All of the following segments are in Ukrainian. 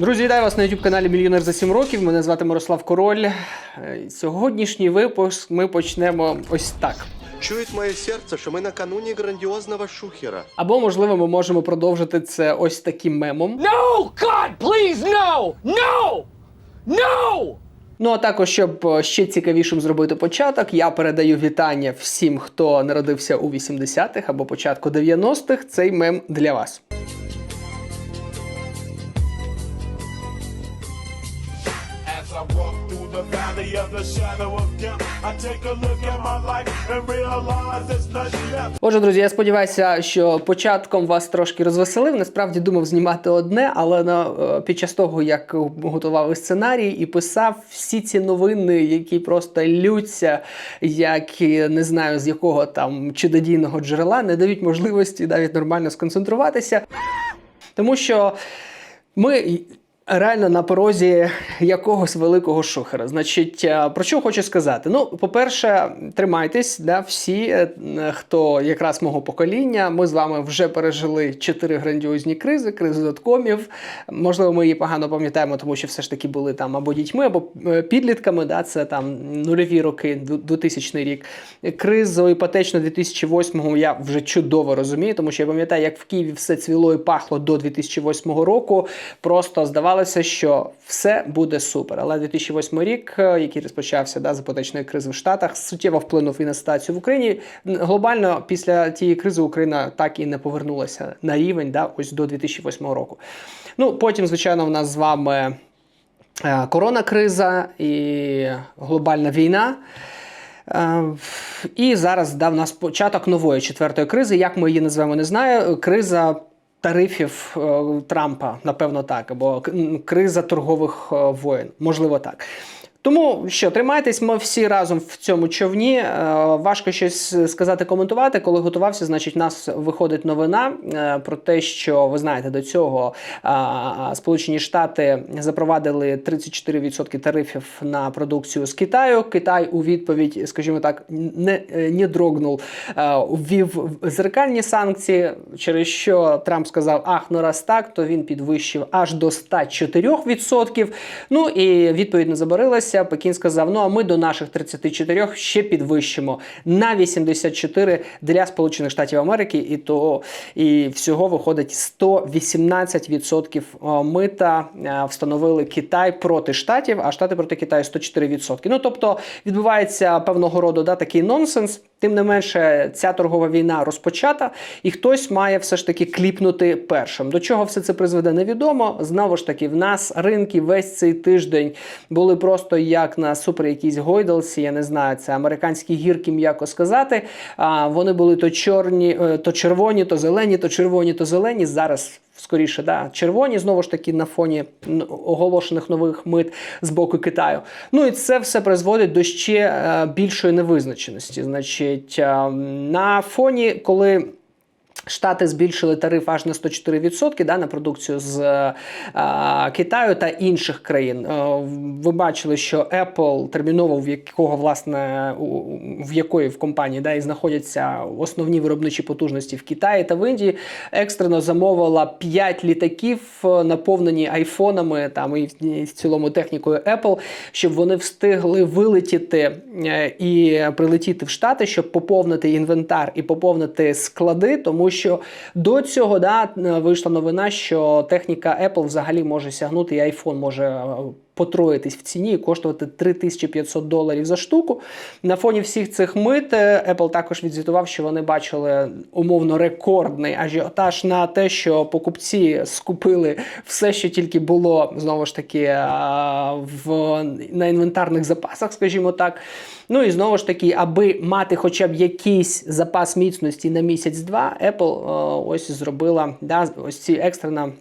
Друзі, вітаю вас на youtube каналі Мільйонер за 7 років. Мене звати Мирослав Король. Е, Сьогоднішній випуск ми почнемо ось так. Чует мое сердце, что мы накануне грандиозного шухера. Або, можливо, ми можемо продовжити це ось таким мемом. No! God, please, no! No! No! Ну а також, щоб е, ще цікавішим зробити початок, я передаю вітання всім, хто народився у 80-х або початку 90-х. Цей мем для вас. Valley of the shadow of death, I. Отже, друзі, я сподіваюся, що початком вас трошки розвеселив. Насправді думав знімати одне, але на, е, під час того, як готував сценарій і писав всі ці новини, які просто лються, як не знаю з якого там чудодійного джерела, не дають можливості навіть нормально сконцентруватися. Тому що ми реально на порозі якогось великого шухера. Значить, е, про що хочу сказати? Ну, по-перше, тримайтесь, да, всі, е, хто якраз мого покоління. Ми з вами вже пережили чотири грандіозні кризи, кризу доткомів. Можливо, ми її погано пам'ятаємо, тому що все ж таки були там або дітьми, або е, підлітками. Да, це там нульові роки, 2000 рік. Кризу іпотечну 2008-го я вже чудово розумію, тому що я пам'ятаю, як в Києві все цвіло і пахло до 2008 року. Просто здавалося, що все буде супер. Але 2008 рік, е, який розпочався да, з іпотечної кризи в Штатах, суттєво вплинув і на ситуацію в Україні. Глобально після тієї кризи Україна так і не повернулася на рівень да, ось до 2008 року. Ну потім, звичайно, в нас з вами е, коронакриза і глобальна війна. Е, І зараз дав нас початок нової четвертої кризи. Як ми її назвемо, не знаю. Криза тарифів е, Трампа, напевно, так, або криза торгових е, воєн, можливо, так. Тому що тримайтесь, ми всі разом в цьому човні. Е, Важко щось сказати, коментувати. Коли готувався, значить, у нас виходить новина е, про те, що ви знаєте, до цього а, Сполучені Штати запровадили 34% тарифів на продукцію з Китаю. Китай у відповідь, скажімо так, не, е, не дрогнув, е, ввів зеркальні санкції, через що Трамп сказав: Ах, ну раз так, то він підвищив аж до 104%. Ну і відповідь не забарилася. Пекін сказав: ну а ми до наших 34 ще підвищимо на 84 для Сполучених Штатів Америки, і то і всього виходить 118% мита е, встановили Китай проти штатів, а штати проти Китаю 104%. Ну тобто відбувається певного роду да, такий нонсенс. Тим не менше, ця торгова війна розпочата, і хтось має все ж таки кліпнути першим. До чого все це призведе, невідомо. Знову ж таки, в нас ринки весь цей тиждень були просто як на супер якійсь гойдалці. Я не знаю, це американські гірки, м'яко сказати. А вони були то чорні, е, то червоні, то зелені, то червоні, то зелені. Зараз. Скоріше, да, червоні знову ж таки на фоні оголошених нових мит з боку Китаю. Ну і це все призводить до ще е, більшої невизначеності. Значить, е, на фоні, коли Штати збільшили тариф аж на 104% да, на продукцію з е, е, Китаю та інших країн. Е, ви бачили, що Apple терміново, в якого власне в якої в компанії да, і знаходяться основні виробничі потужності в Китаї та в Індії, екстрено замовила 5 літаків, наповнені айфонами там і в- цілому технікою Apple, щоб вони встигли вилетіти і прилетіти в Штати, щоб поповнити інвентар і поповнити склади, тому що до цього да, вийшла новина, що техніка Apple взагалі може сягнути, і iPhone може е, потроїтись в ціні і коштувати 3500 доларів за штуку. На фоні всіх цих мит е, Apple також відзвітував, що вони бачили умовно рекордний ажіотаж на те, що покупці скупили все, що тільки було знову ж таки е, в на інвентарних запасах, скажімо так. Ну і знову ж таки, аби мати хоча б якийсь запас міцності на місяць-два, Apple е, ось зробила да, ось ці екстрена.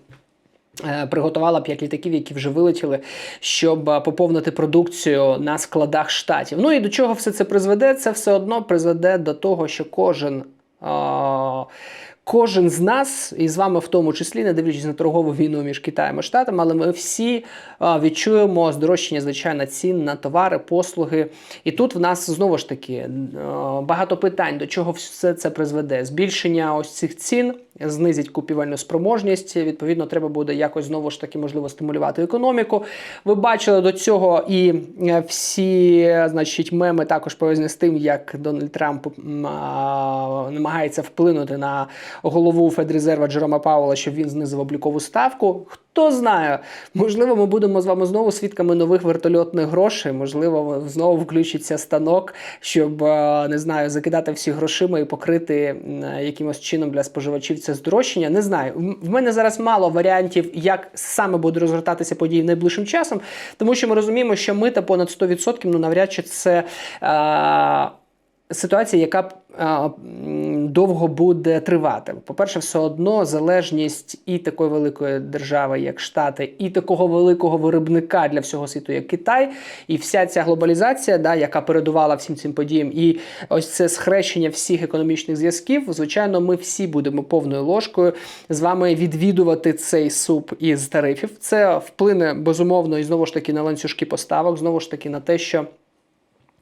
Е, Приготувала 5 літаків, які вже вилетіли, щоб е, поповнити продукцію на складах штатів. Ну і до чого все це призведе? Це все одно призведе до того, що кожен, е, Кожен з нас, і з вами в тому числі, не дивлячись на торгову війну між Китаєм і Штатами, але ми всі відчуємо здорожчання, звичайно, цін на товари, послуги. І тут в нас знову ж таки багато питань, до чого все це призведе. Збільшення ось цих цін знизить купівельну спроможність. Відповідно, треба буде якось знову ж таки можливо стимулювати економіку. Ви бачили до цього і всі, значить, меми також пов'язані з тим, як Дональд Трамп намагається вплинути на голову Федрезерва Джерома Пауела, щоб він знизив облікову ставку. Хто знає, можливо, ми будемо з вами знову свідками нових вертольотних грошей. Можливо, знову включиться станок, щоб е, не знаю, закидати всі грошима і покрити якимось чином для споживачів це здорожчання. Не знаю. В мене зараз мало варіантів, як саме буде розгортатися події найближчим часом, тому що ми розуміємо, що мита понад 100%, ну навряд чи це. Е- Ситуація, яка довго буде тривати. По-перше, все одно залежність і такої великої держави, як Штати, і такого великого виробника для всього світу, як Китай, і вся ця глобалізація, да, яка передувала всім цим подіям, і ось це схрещення всіх економічних зв'язків. Звичайно, ми всі будемо повною ложкою з вами відвідувати цей суп із тарифів. Це вплине безумовно і знову ж таки на ланцюжки поставок, знову ж таки на те, що.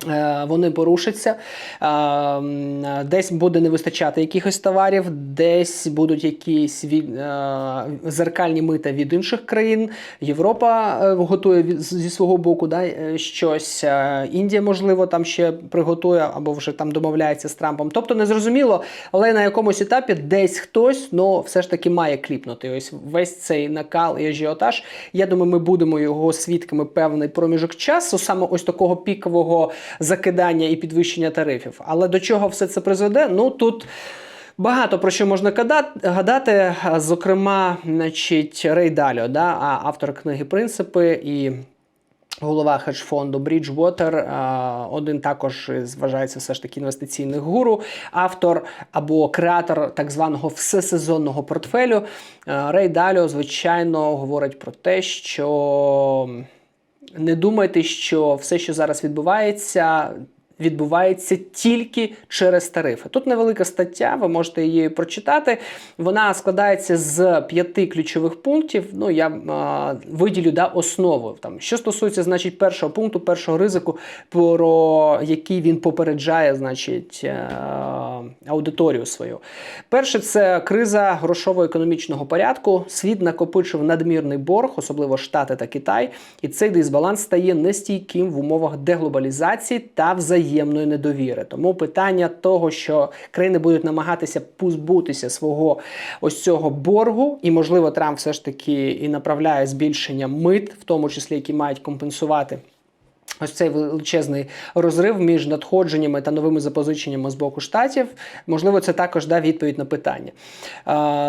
Е, Вони порушаться, Е, десь буде не вистачати якихось товарів, десь будуть якісь від, е, зеркальні мита від інших країн. Європа готує зі свого боку да, щось. Індія, можливо, там ще приготує або вже там домовляється з Трампом. Тобто незрозуміло, але на якомусь етапі десь хтось ну, все ж таки має кліпнути. Ось весь цей накал і ажіотаж. Я думаю, ми будемо його свідками певний проміжок часу, саме ось такого пікового закидання і підвищення тарифів. Але до чого все це призведе? Ну тут. Багато про що можна гадати, зокрема, значить, Рей Даліо, да, автор книги Принципи і голова хедж-фонду Bridgewater, один також вважається все ж таки інвестиційних гуру, автор або креатор так званого всесезонного портфелю. Рей Даліо, звичайно, говорить про те, що не думайте, що все, що зараз відбувається. Відбувається тільки через тарифи. Тут невелика стаття, ви можете її прочитати. Вона складається з п'яти ключових пунктів. Ну я а, виділю да, основу. Там що стосується, значить, першого пункту, першого ризику, про який він попереджає, значить, е, аудиторію свою. Перше, це криза грошово-економічного порядку. Світ накопичив надмірний борг, особливо Штати та Китай, і цей дисбаланс стає нестійким в умовах деглобалізації та взаємної недовіри. Тому питання того, що країни будуть намагатися позбутися свого ось цього боргу, і можливо Трамп все ж таки і направляє збільшення мит, в тому числі які мають компенсувати. Ось цей величезний розрив між надходженнями та новими запозиченнями з боку штатів. Можливо, це також да відповідь на питання.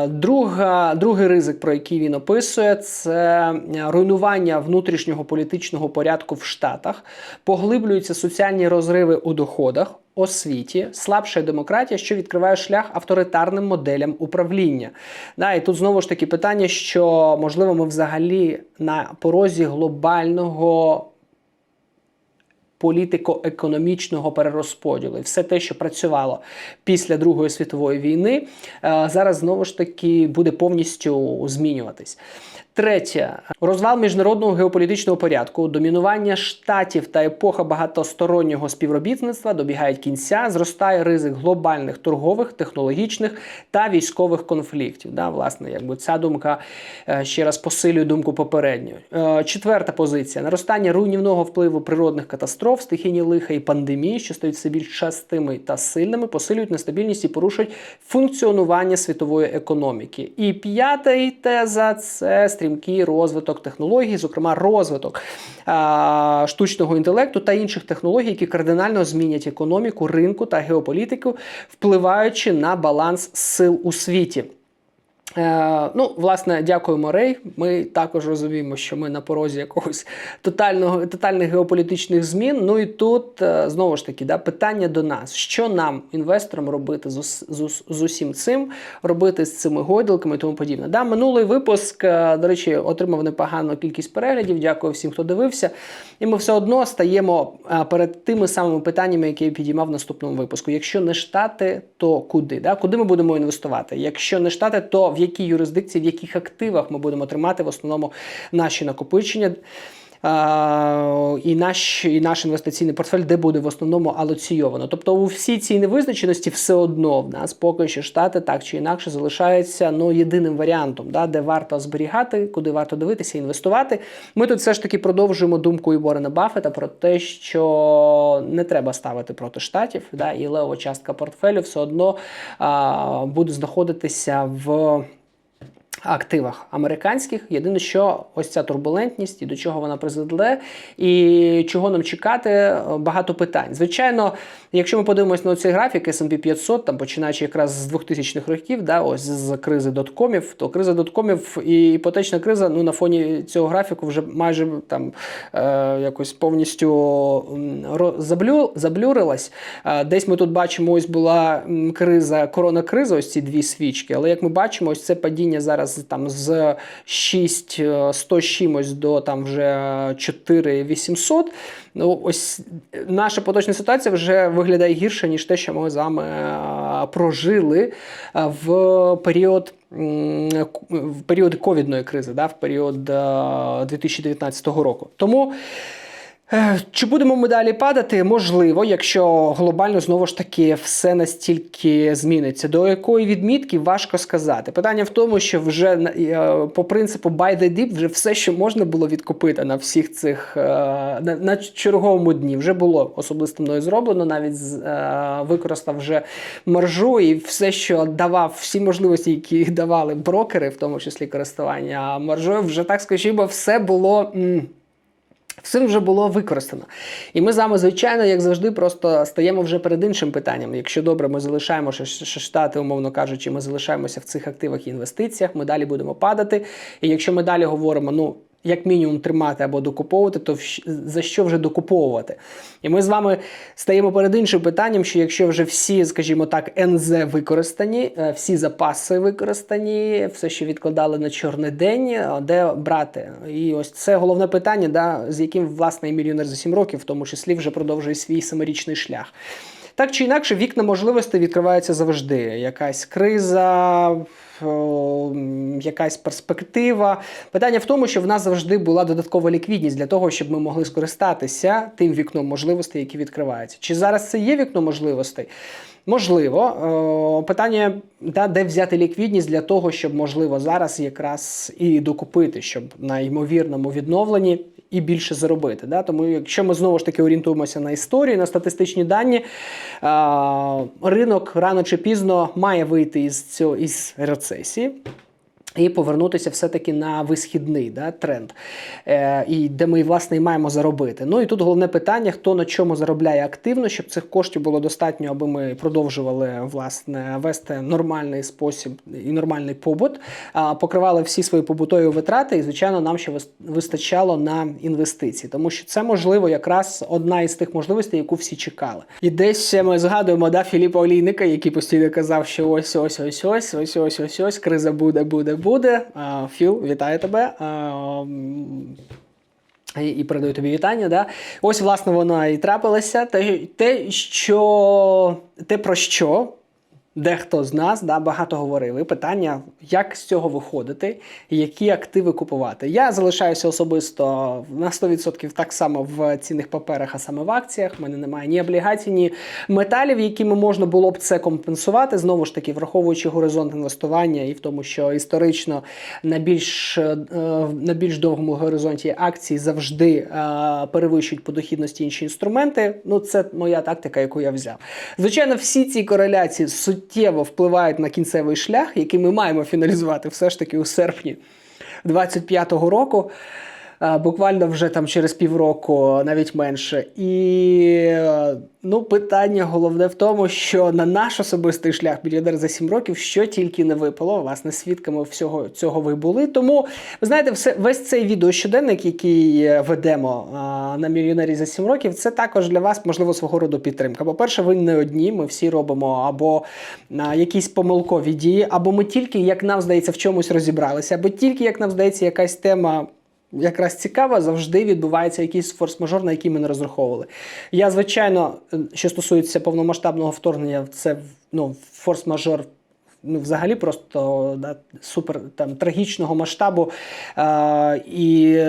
Друга, другий ризик, про який він описує, це руйнування внутрішнього політичного порядку в Штатах, поглиблюються соціальні розриви у доходах. Освіті, слабша демократія, що відкриває шлях авторитарним моделям управління. Да, і тут знову ж таки питання, що можливо ми взагалі на порозі глобального політико-економічного перерозподілу. І все те, що працювало після Другої світової війни, е, зараз знову ж таки буде повністю змінюватись. Третє розвал міжнародного геополітичного порядку, домінування штатів та епоха багатостороннього співробітництва добігають кінця, зростає ризик глобальних торгових, технологічних та військових конфліктів. Да, власне, якби ця думка е, ще раз посилює думку попередньої. Е, Четверта позиція: наростання руйнівного впливу природних катастроф, стихійні лиха і пандемії, що стають все більш частими та сильними, посилюють нестабільність і порушують функціонування світової економіки. І п'ята теза це стрімкий розвиток технологій, зокрема розвиток а, штучного інтелекту та інших технологій, які кардинально змінять економіку, ринку та геополітику, впливаючи на баланс сил у світі. Е, ну, власне, дякуємо Рей. Ми також розуміємо, що ми на порозі якогось тотального тотальних геополітичних змін. Ну і тут е, знову ж таки да, питання до нас: що нам, інвесторам, робити з, з, з усім цим, робити з цими гойдалками і тому подібне. Да, минулий випуск, е, до речі, отримав непогану кількість переглядів. Дякую всім, хто дивився. І ми все одно стаємо перед тими самими питаннями, які я підіймав в наступному випуску. Якщо не штати, то куди? Да? Куди ми будемо інвестувати? Якщо не штати, то в які юрисдикції, в яких активах ми будемо тримати в основному наші накопичення? І, наш, і наш інвестиційний портфель, де буде в основному алоційовано. Тобто у всій цій невизначеності все одно в нас поки що штати так чи інакше залишаються ну, єдиним варіантом, да, де варто зберігати, куди варто дивитися, інвестувати. Ми тут все ж таки продовжуємо думку і Борена Баффета про те, що не треба ставити проти штатів, да, і левова частка портфелю все одно а, буде знаходитися в активах американських. Єдине, що ось ця турбулентність і до чого вона призведе, і чого нам чекати, е, багато питань. Звичайно, якщо ми подивимось на цей графік S&P 500, там починаючи якраз з 2000-х років, да, ось з кризи доткомів, то криза доткомів і іпотечна криза ну, на фоні цього графіку вже майже там е, якось повністю заблю, заблюрилась. Е, Десь ми тут бачимо, ось була криза, коронакриза, ось ці дві свічки. Але як ми бачимо, ось це падіння зараз там з 6 е, 100 чимось до там вже 4 800. Ну, ось наша поточна ситуація вже виглядає гірше, ніж те, що ми з вами е, прожили е, в період. В період ковідної кризи, да, в період е, 2019 року. Тому Е, Чи будемо ми далі падати? Можливо, якщо глобально знову ж таки все настільки зміниться. До якої відмітки важко сказати. Питання в тому, що вже е, по принципу buy the dip вже все, що можна було відкупити на всіх цих е, на, на черговому дні, вже було особисто мною зроблено. Навіть е, використав вже маржу і все, що давав, всі можливості, які давали брокери, в тому числі користування маржою, вже так скажімо, все було. Все вже було використано. І ми з вами, звичайно, як завжди, просто стаємо вже перед іншим питанням. Якщо добре, ми залишаємо штати, умовно кажучи, ми залишаємося в цих активах і інвестиціях, ми далі будемо падати. І якщо ми далі говоримо, ну. Як мінімум тримати або докуповувати, то за що вже докуповувати? І ми з вами стаємо перед іншим питанням, що якщо вже всі, скажімо так, НЗ використані, е, всі запаси використані, все, що відкладали на чорний день, е, де брати? І ось це головне питання, да, з яким власне і мільйонер за 7 років, в тому числі, вже продовжує свій семирічний шлях. Так чи інакше, вікна можливостей відкриваються завжди. Якась криза, якась перспектива. Питання в тому, що в нас завжди була додаткова ліквідність для того, щоб ми могли скористатися тим вікном можливостей, які відкриваються. Чи зараз це є вікно можливостей? Можливо, Е, питання, да, де взяти ліквідність для того, щоб можливо зараз якраз і докупити, щоб на ймовірному відновленні і більше заробити. Да? Тому, якщо ми знову ж таки орієнтуємося на історію, на статистичні дані, е, ринок рано чи пізно має вийти із цього із рецесії. І повернутися все-таки на висхідний да, тренд, е, і де ми власне і маємо заробити. Ну і тут головне питання: хто на чому заробляє активно, щоб цих коштів було достатньо, аби ми продовжували власне вести нормальний спосіб і нормальний побут, а, покривали всі свої побутові витрати, і звичайно, нам ще вистачало на інвестиції, тому що це можливо якраз одна із тих можливостей, яку всі чекали. І десь ми згадуємо да, Філіпа Олійника, який постійно казав, що ось ось ось ось ось ось ось ось криза буде, буде, буде. А, Філ, вітаю тебе. І, і передаю тобі вітання. Да? Ось, власне, вона і трапилася. Те, те, що, те, про що дехто з нас да, багато говорив. І питання, як з цього виходити, які активи купувати. Я залишаюся особисто на 100% так само в цінних паперах, а саме в акціях. У мене немає ні облігацій, ні металів, якими можна було б це компенсувати. Знову ж таки, враховуючи горизонт інвестування і в тому, що історично на більш, е, на більш довгому горизонті акції завжди е, перевищують по дохідності інші інструменти. Ну, це моя тактика, яку я взяв. Звичайно, всі ці кореляції суттєво впливають на кінцевий шлях, який ми маємо фіналізувати все ж таки у серпні 25-го року. Буквально вже там через півроку, навіть менше. І ну, питання головне в тому, що на наш особистий шлях мільйонер за 7 років що тільки не випало. Власне, свідками всього цього ви були. Тому ви знаєте, все весь цей відеощоденник, який е, ведемо на мільйонері за 7 років, це також для вас можливо свого роду підтримка. По-перше, ви не одні. Ми всі робимо або якісь помилкові дії, або ми тільки, як нам здається, в чомусь розібралися, або тільки як нам здається, якась тема. Якраз цікава, завжди відбувається якийсь форс-мажор, на який ми не розраховували. Я, звичайно, що стосується повномасштабного вторгнення, це ну, форс-мажор ну, взагалі просто да, супер там, трагічного масштабу. Е, і,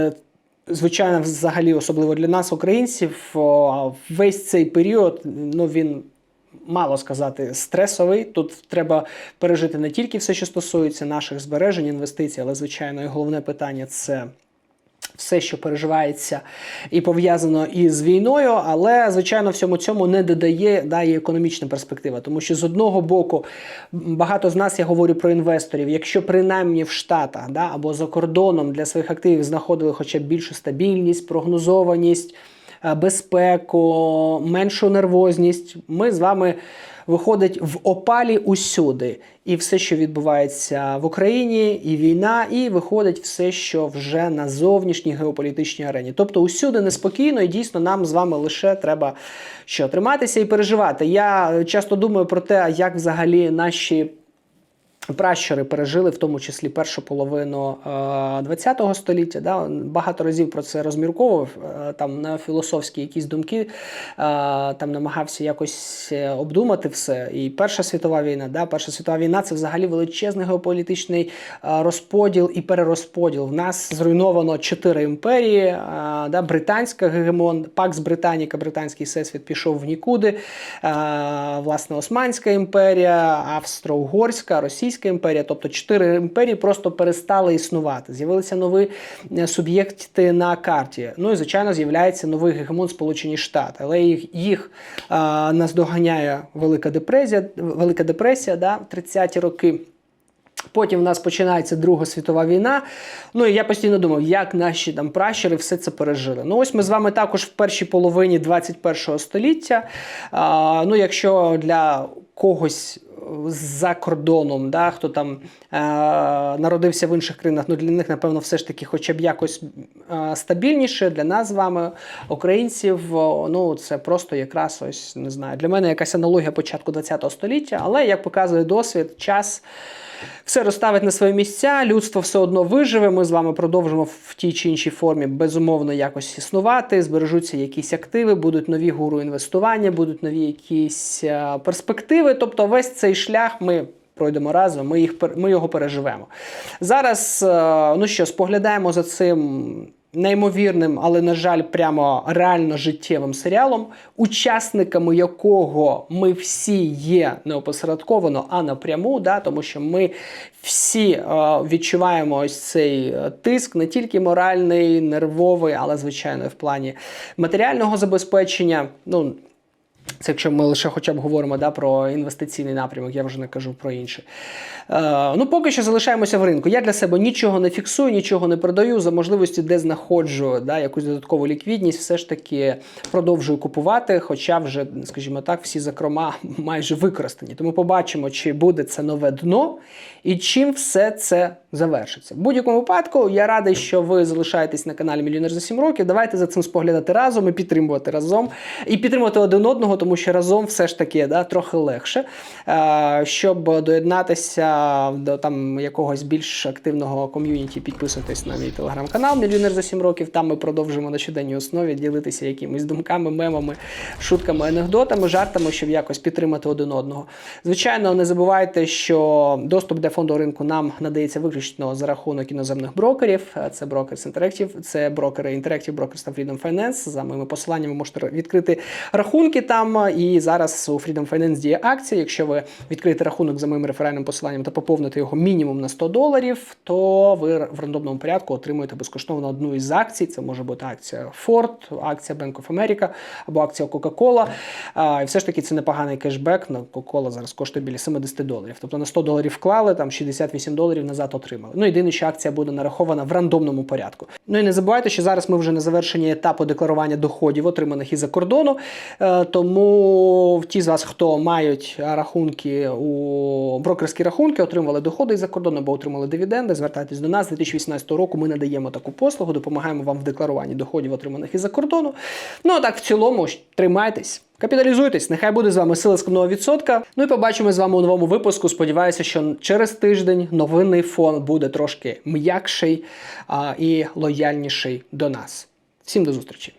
звичайно, взагалі, особливо для нас, українців, о, весь цей період ну, він. Мало сказати, стресовий. Тут треба пережити не тільки все, що стосується наших збережень, інвестицій, але, звичайно, і головне питання це все, що переживається і пов'язано із війною, але звичайно всьому цьому не додає да, і економічна перспектива. Тому що з одного боку багато з нас я говорю про інвесторів. Якщо принаймні в Штатах да, або за кордоном для своїх активів знаходили хоча б більшу стабільність, прогнозованість. Е, Безпеку, меншу нервозність. Ми з вами виходить в опалі усюди. І все, що відбувається в Україні, і війна, і виходить все, що вже на зовнішній геополітичній арені. Тобто усюди неспокійно, і дійсно нам з вами лише треба що триматися і переживати. Я часто думаю про те, як взагалі наші. Пращури пережили в тому числі першу половину е, ХХ століття. Да? Багато разів про це розмірковував, е, там на філософські якісь думки, е, там намагався якось е, обдумати все. І Перша світова війна, да? Перша світова війна це взагалі величезний геополітичний е, розподіл і перерозподіл. В нас зруйновано чотири імперії, е, да? британська гегемон, Пакс Британіка, британський всесвіт пішов в нікуди. Е, власне, Османська імперія, Австро-Угорська, Російська імперія, тобто чотири імперії просто перестали існувати. З'явилися нові е, суб'єкти на карті. Ну і звичайно, з'являється новий гегемон Сполучені Штати, але їх, їх е, наздоганяє Велика депресія, Велика депресія, да, 30-ті роки. Потім в нас починається Друга світова війна. Ну і я постійно думав, як наші там пращури все це пережили. Ну ось ми з вами також в першій половині 21 століття. А, ну, якщо для когось за кордоном, да, хто там е, народився в інших країнах, ну для них, напевно, все ж таки, хоча б якось е, стабільніше. Для нас з вами, українців, ну це просто якраз ось не знаю. Для мене якась аналогія початку ХХ століття, але як показує досвід, час. Все розставить на свої місця, людство все одно виживе. Ми з вами продовжимо в тій чи іншій формі безумовно якось існувати, збережуться якісь активи, будуть нові гуру інвестування, будуть нові якісь е, перспективи. Тобто, весь цей шлях ми. Пройдемо разом, ми їх ми його переживемо. Зараз, е, ну що, споглядаємо за цим неймовірним, але, на жаль, прямо реально життєвим серіалом, учасниками якого ми всі є не опосередковано, а напряму, да, тому що ми всі е, відчуваємо ось цей е, тиск, не тільки моральний, нервовий, але звичайно в плані матеріального забезпечення. Ну, це якщо ми лише хоча б говоримо да, про інвестиційний напрямок, я вже не кажу про інше. Е, ну, поки що залишаємося в ринку. Я для себе нічого не фіксую, нічого не продаю. За можливості, де знаходжу да, якусь додаткову ліквідність, все ж таки продовжую купувати, хоча вже, скажімо так, всі закрома майже використані. Тому побачимо, чи буде це нове дно і чим все це завершиться. В будь-якому випадку я радий, що ви залишаєтесь на каналі Мільйонер за 7 років. Давайте за цим споглядати разом і підтримувати разом, і підтримувати один одного, тому що разом все ж таки да, трохи легше, е, щоб доєднатися до там якогось більш активного ком'юніті. Підписуйтесь на мій телеграм-канал Мільйонер за 7 років. Там ми продовжуємо на щоденній основі ділитися якимись думками, мемами, шутками, анекдотами, жартами, щоб якось підтримати один одного. Звичайно, не забувайте, що доступ до фонду ринку нам надається виключно за рахунок іноземних брокерів. Це Brokers Interactive, це брокери Interactive Brokers та Freedom Finance. За моїми посиланнями можете відкрити рахунки там. Freedom, і зараз у Freedom Finance діє акція. Якщо ви відкриєте рахунок за моїм реферальним посиланням та поповните його мінімум на 100 доларів, то ви в рандомному порядку отримуєте безкоштовно одну із акцій. Це може бути акція Ford, акція Bank of America або акція Coca-Cola. І все ж таки це непоганий кешбек. На Coca-Cola зараз коштує біля 70 доларів. Тобто на 100 доларів вклали, там 68 доларів назад отримали. Ну єдине, що акція буде нарахована в рандомному порядку. Ну і не забувайте, що зараз ми вже на завершенні етапу декларування доходів, отриманих із-за кордону. Е, Тому ті з вас, хто мають рахунки у брокерські рахунки, отримували доходи із-за кордону або отримали дивіденди, звертайтесь до нас. З 2018 року ми надаємо таку послугу, допомагаємо вам в декларуванні доходів, отриманих із-за кордону. Ну а так в цілому тримайтесь. Капіталізуйтесь, нехай буде з вами сила складного відсотка. Ну і побачимо з вами у новому випуску. Сподіваюся, що через тиждень новинний фон буде трошки м'якший а, і лояльніший до нас. Всім до зустрічі!